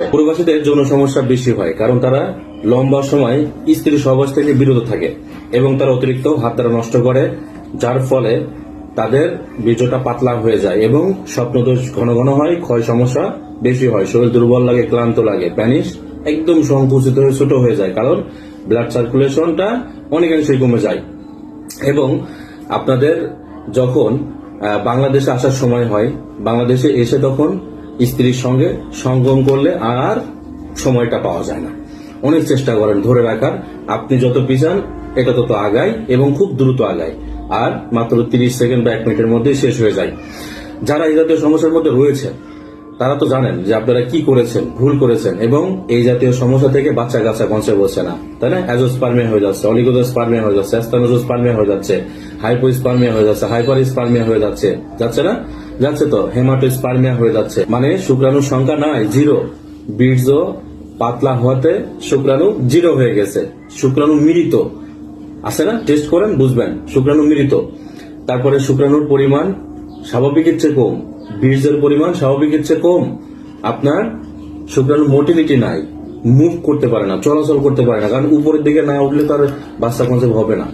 প্রবাসীদের যৌন সমস্যা বেশি হয়, কারণ তারা লম্বা সময় স্ত্রী সহবাস থেকে বিরত থাকে এবং তারা অতিরিক্ত হাত দ্বারা নষ্ট করে, যার ফলে তাদের বীর্যটা পাতলা হয়ে যায় এবং স্বপ্নদোষ ঘন ঘন হয়, ক্ষয় সমস্যা বেশি হয়, শরীর দুর্বল লাগে, ক্লান্ত লাগে প্যানিস একদম সংকুচিত হয়ে ছোট হয়ে যায়, কারণ ব্লাড সার্কুলেশনটা অনেকাংশেই কমে যায়। এবং আপনাদের যখন বাংলাদেশে আসার সময় হয়, বাংলাদেশে এসে তখন স্ত্রীর সঙ্গে সঙ্গম করলে আর সময়টা পাওয়া যায় না। অনেক চেষ্টা করেন, ধরে রাখার। আপনি যত পিছান, এটা তত আগায় এবং খুব দ্রুত আগায় আর মাত্র তিরিশ সেকেন্ড বা এক মিনিটের মধ্যেই শেষ হয়ে যায়। যারা এই জাতীয় সমস্যার মধ্যে রয়েছে, তারা তো জানেন যে আপনারা কি করেছেন, ভুল করেছেন, এবং এই জাতীয় সমস্যা থেকে বাচ্চা কাচ্চা কনসে বসছে না। তাই না? অ্যাজোস্পার্মিয়া হয়ে যাচ্ছে অলিগোজোস্পার্মিয়া হয়ে যাচ্ছে অ্যাস্টানোজোস্পার্মিয়া হয়ে যাচ্ছে, হাইপোস্পার্মিয়া হয়ে যাচ্ছে, হাইপারস্পার্মিয়া হয়ে যাচ্ছে। যাচ্ছে না? যাচ্ছে তো, হেমাটোস্পার্মিয়া হয়ে যাচ্ছে। মানে শুক্রাণুর সংখ্যা নাই জিরো বীর্য পাতলা হওয়াতে শুক্রাণু জিরো হয়ে গেছে। শুক্রাণু মিলিত। আছে না? টেস্ট করেন, বুঝবেন। শুক্রাণু মিলিত। তারপরে শুক্রাণুর পরিমাণ স্বাভাবিকের চেয়ে কম। বীর্যের পরিমাণ স্বাভাবিকের চেয়ে কম। আপনার শুক্রাণু মোটিলিটি নাই। মুভ করতে পারে না, চলাচল করতে পারে না। কারণ উপরের দিকে না উঠলে তার বাচ্চা কনসেপ হবে না।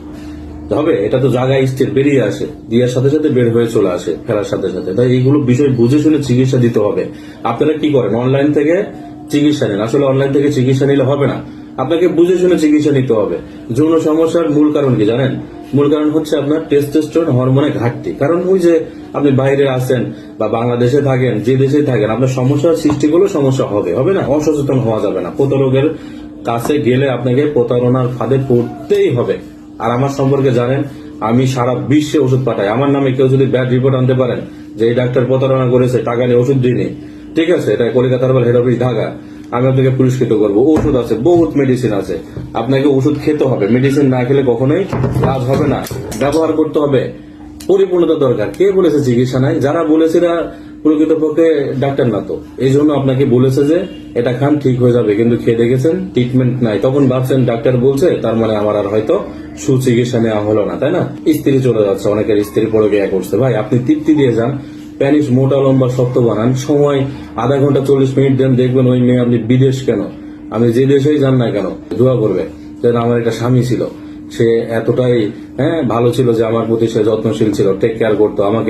হবে, এটা তো জায়গায় স্থির বেরিয়ে আসে দিয়ার সাথে সাথে বের হয়ে চলে আসে, ফেরার সাথে সাথে। তাই এইগুলো বিষয় বুঝে শুনে চিকিৎসা দিতে হবে। আপনারা কি করেন? অনলাইন থেকে চিকিৎসা নেন। আসলে অনলাইন থেকে চিকিৎসা নিলে হবে না। আপনাকে বুঝে শুনে চিকিৎসা নিতে হবে। যৌন সমস্যার মূল কারণ কি জানেন? মূল কারণ হচ্ছে আপনার টেস্টোস্টেরন হরমোনের ঘাটতি। কারণ ওই যে আপনি বাইরে আছেন বা বাংলাদেশে থাকেন, যে দেশে থাকেন, আপনার সমস্যার সৃষ্টি করলে সমস্যা হবে হবে না? অসচেতন হওয়া যাবে না। প্রতারকের কাছে গেলে আপনাকে প্রতারণার ফাঁদে পড়তেই হবে। আর আমার সম্পর্কে জানেন, আমি সারা বিশ্বে ওষুধ পাঠাই। আমার নামে কেউ যদি ব্যাড রিপোর্ট আনতে পারেন যে এই ডাক্তার প্রতারণা করেছে, টাকা নিয়ে ওষুধ দিইনি। ঠিক আছে, এটা কলকাতার হেড অফিস ঢাকা। আমি আপনাকে পুরস্কৃত করব। ওষুধ আছে, বহুত মেডিসিন আছে। আপনাকে ওষুধ খেতে হবে। মেডিসিন না খেলে কখনোই লাভ হবে না। ব্যবহার করতে হবে। পরিপূর্ণতা দরকার। কে বলেছে চিকিৎসা নাই? যারা বলেছে প্রকৃতপক্ষে ডাক্তার না তো। এই জন্য আপনাকে বলেছে যে এটা খান, ঠিক হয়ে যাবে। কিন্তু খেয়ে দেখেছেন ট্রিটমেন্ট নাই। তখন ভাবছেন, ডাক্তার বলছে, তার মানে আমার আর হয়তো সুচিকিৎসা নেওয়া হলো না, তাই না? স্ত্রী চলে যাচ্ছে, অনেকের স্ত্রী পরে বিয়ে করছে। ভাই, আপনি তৃপ্তি দিয়ে যান প্যানিস মোটা লম্বা শক্ত বানান, সময় আধা ঘণ্টা চল্লিশ মিনিট দেন, দেখবেন ওই মেয়ে আপনি বিদেশ কেন? আমি যে দেশেই যান না কেন? দোয়া করবে যেন আমার একটা স্বামী ছিল। সে এতটাই হ্যাঁ ভালো ছিল যে আমার প্রতি সে যত্নশীল ছিল টেক কেয়ার করতো। আমাকে